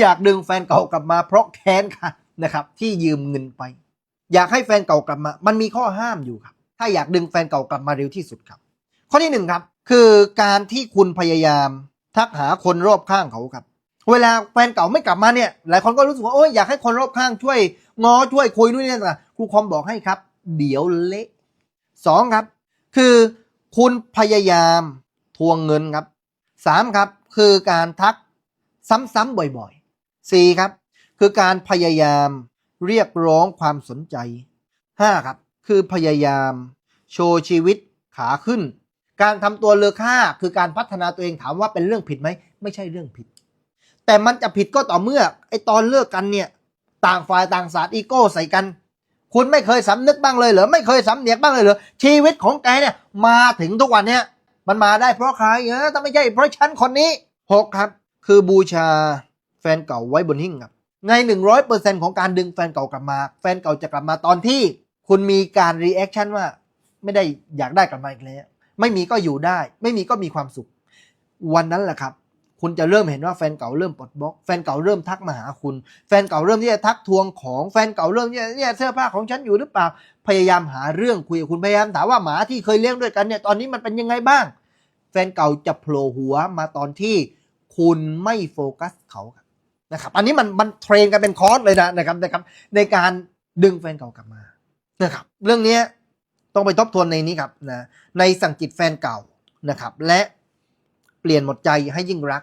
อยากดึงแฟนเก่ากลับมาเพราะแค้นค่ะนะครับ ที่ยืมเงินไป อยากให้แฟนเก่ากลับมา มันมีข้อห้ามอยู่ครับ ถ้าอยากดึงแฟนเก่ากลับมาเร็วที่สุดครับ ข้อที่หนึ่งครับ คือการที่คุณพยายามทักหาคนรอบข้างเขาครับ เวลาแฟนเก่าไม่กลับมาเนี่ย หลายคนก็รู้สึกว่าโอ้ยอยากให้คนรอบข้างช่วยง้อช่วยคุยนู่นนี่นั่นต่างครูคอมบอกให้ครับ เดี๋ยวเละสองครับ คือคุณพยายามทวงเงินครับสามครับ คือการทักซ้ำๆบ่อย ๆสี่ครับ คือการพยายามเรียกร้องความสนใจห้าครับ คือพยายามโชว์ชีวิตขาขึ้น การทำตัวเลอค่าคือการพัฒนาตัวเองถามว่าเป็นเรื่องผิดไหม ไม่ใช่เรื่องผิด แต่มันจะผิดก็ต่อเมื่อไอตอนเลิกกันเนี่ย ต่างฝ่ายต่างสาดอีโก้ใส่กัน คุณไม่เคยสำนึกบ้างเลยเหรอ ไม่เคยสำเนียกบ้างเลยเหรอ ชีวิตของแกเนี่ยมาถึงทุกวันเนี่ยมันมาได้เพราะใครเออถ้าไม่ใช่เพราะฉันคนนี้หกครับ คือบูชา แฟนเก่าไว้บนหิ้งครับใน 100%ของการดึงแฟนเก่ากลับมา แฟนเก่าจะกลับมาตอนที่คุณมีการรีแอคชั่นว่า ไม่ได้อยากได้กลับมาอีกแล้วไม่มีก็อยู่ได้ ไม่มีก็มีความสุข วันนั้นแหละครับ คุณจะเริ่มเห็นว่าแฟนเก่าเริ่มปลดบล็อก แฟนเก่าเริ่มทักมาหาคุณ แฟนเก่าเริ่มที่จะทักทวงของแฟนเก่าเริ่มที่จะเนี่ยเสื้อผ้าของฉันอยู่หรือเปล่าพยายามหาเรื่องคุยกับคุณพยายามถามว่าหมาที่เคยเลี้ยงด้วยกันเนี่ยตอนนี้มันเป็นยังไงบ้าง แฟนเก่าจะโผล่หัวมาตอนที่คุณไม่โฟกัสเขาครับ นะครับ อันนี้มันมันเทรนกันเป็นคอร์สเลยนะนะครับนะครับ ในการดึงแฟนเก่ากลับมานะครับ เรื่องนี้ต้องไปทบทวนในนี้ครับนะในสั่งจิตแฟนเก่านะครับ และเปลี่ยนหมดใจให้ยิ่งรัก